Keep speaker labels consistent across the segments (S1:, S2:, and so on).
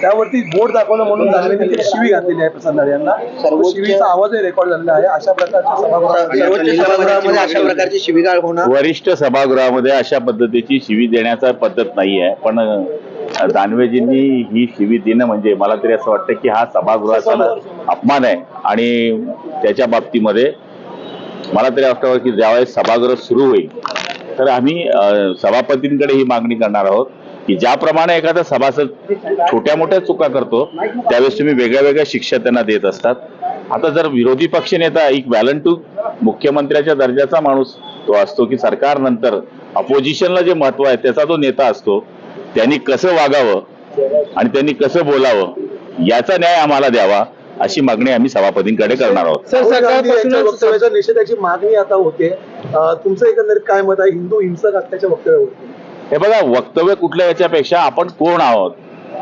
S1: त्यावरती बोट दाखवणं म्हणून दानवेंनी ती शिवी घातलेली आहे प्रसाद यांना. तो शिवीचा आवाजही रेकॉर्ड झालेला आहे. अशा प्रकारच्या सभागृहामध्ये
S2: अशा प्रकारची शिवीगाळ होणं
S3: वरिष्ठ सभागृहामध्ये अशा पद्धतीची शिवी देण्याचा पद्धत नाही आहे पण दानवेजींनी ही शिवी देणं म्हणजे मला तरी असं वाटतं की हा सभागृहाचा अपमान आहे. आणि त्याच्या बाबतीमध्ये मला तरी वाटतं की ज्यावेळेस सभागृह सुरू होईल तर आम्ही सभापतींकडे ही मागणी करणार आहोत. की ज्याप्रमाणे एखादा सभासद छोट्या मोठ्या चुका करतो त्यावेळेस तुम्ही वेगळ्या वेगळ्या शिक्षा त्यांना देत असतात. आता जर विरोधी पक्षनेता एक व्हॅलंटू मुख्यमंत्र्याच्या दर्जाचा माणूस तो असतो की सरकारनंतर अपोजिशनला जे महत्त्व आहे त्याचा तो नेता असतो त्यांनी कसं वागावं आणि त्यांनी कसं बोलावं याचा न्याय आम्हाला द्यावा अशी मागणी आम्ही सभापतींकडे करणार आहोत.
S1: निषेधाची मागणी आता होते. तुमचं एकंदरीत काय मत आहे? हिंदू हिंसक असल्याच्या वक्तव्यावरती.
S3: हे बघा वक्तव्य कुठल्या याच्यापेक्षा आपण कोण आहोत?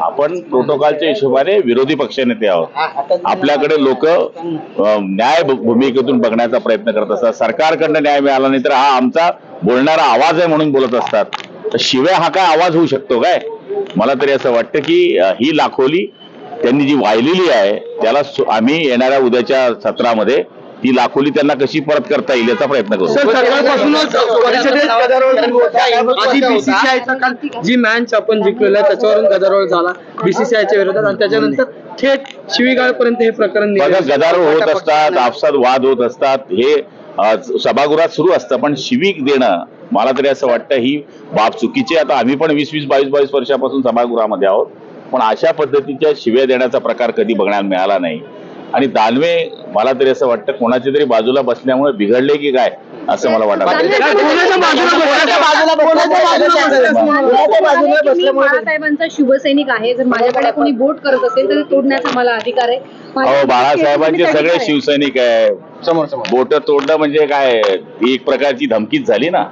S3: आपण प्रोटोकॉलच्या हिशोबाने विरोधी पक्षनेते आहोत. आपल्याकडे लोक न्याय भूमिकेतून बघण्याचा प्रयत्न करत असतात. सरकारकडनं न्याय मिळाला नाही तर हा आमचा बोलणारा आवाज आहे म्हणून बोलत असतात. तर शिवाय हा काय आवाज होऊ शकतो काय? मला तरी असं वाटतं की ही लाखोली त्यांनी जी वाहिलेली आहे त्याला आम्ही येणाऱ्या उद्याच्या सत्रामध्ये ती लाखोली त्यांना कशी परत करता येईल याचा प्रयत्न करू.
S4: सर सकाळपासूनच परिषदेत गदारोळ सुरू होता. आधी बीसीसीआयचा काल जी मॅच आपण जिंकलेला त्याच्यावरून गदारोळ झाला. बीसीसीआयच्या विरोधात आणि त्याच्यानंतर थेट शिवीगाळ पर्यंत हे प्रकरण.
S3: गदारोळ होत असतात आपसात वाद होत असतात. हे सभागृहात सुरू असतं पण शिवीक देणं मला तरी असं वाटतं ही बाब चुकीची आहे. आता आम्ही पण वीस वीस बावीस बावीस वर्षापासून सभागृहामध्ये आहोत. पण अशा पद्धतीच्या शिव्या देण्याचा प्रकार कधी बघण्यात मिळाला नाही. आणि दानवे मला तरी असं वाटतं कोणाच्या तरी बाजूला बसल्यामुळे बिघडले की काय असं मला
S4: बसल्यामुळे
S5: बाळासाहेबांचा शिवसैनिक आहे जर माझ्याकडे कोणी बोट करत असेल तर तोडण्याचा मला अधिकार आहे
S3: बाळासाहेबांचे सगळे शिवसैनिक आहे
S4: समोर समोर
S3: बोट तोडणं म्हणजे काय ही एक प्रकारची धमकीच झाली ना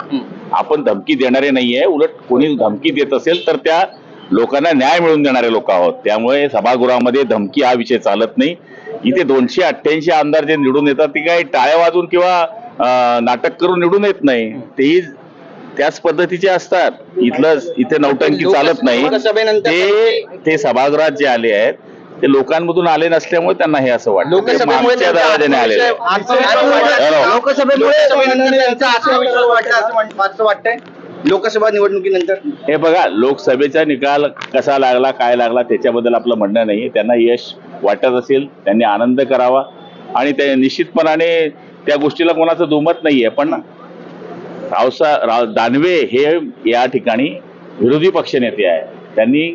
S3: आपण धमकी देणारे नाहीये उलट कोणी धमकी देत असेल तर त्या लोकांना न्याय मिळवून देणारे लोक आहोत त्यामुळे सभागृहामध्ये धमकी हा विषय चालत नाही इथे दोनशे अठ्ठ्याऐंशी आमदार जे निवडून येतात ते काही टाळ्या वाजून किंवा नाटक करून निवडून येत नाही. तेही त्याच पद्धतीचे असतात. इथलं इथे नौटंकी चालत नाही. ते ते सभागृहात जे आले आहेत ते लोकांमधून आले नसल्यामुळे त्यांना हे असं वाटतं. आले
S2: लोकसभेमुळे लोकसभा निवडणुकीनंतर?
S3: हे बघा लोकसभेचा निकाल कसा लागला काय लागला त्याच्याबद्दल आपलं म्हणणं नाही. त्यांना यश वाटत असेल त्यांनी आनंद करावा. आणि ते निश्चितपणाने त्या गोष्टीला कोणाचं दुमत नाहीये. पण रावसा राव दानवे हे या ठिकाणी विरोधी पक्षनेते आहे त्यांनी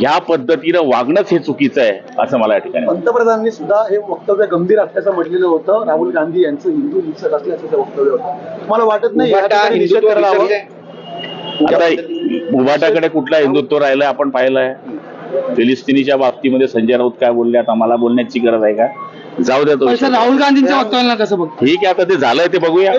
S3: या पद्धतीनं वागणंच हे चुकीचं आहे असं मला या ठिकाणी वाटतं.
S1: पंतप्रधानांनी सुद्धा हे वक्तव्य गंभीर असल्याचं म्हटलेलं होतं. राहुल गांधी यांचं हिंदू हिंसक असल्याचं ते वक्तव्य होतं. तुम्हाला वाटत नाही.
S3: आता उभाटाकडे कुठला हिंदुत्व राहिलं आपण पाहिलंय? फिलिस्तिनीच्या बाबतीमध्ये संजय राऊत काय बोलले आता मला बोलण्याची गरज आहे का? जाऊ द्या तो विषय.
S4: राहुल गांधींच्या वक्तव्याला कसं बघतो?
S3: ठीक आहे आता ते झालंय ते बघूया.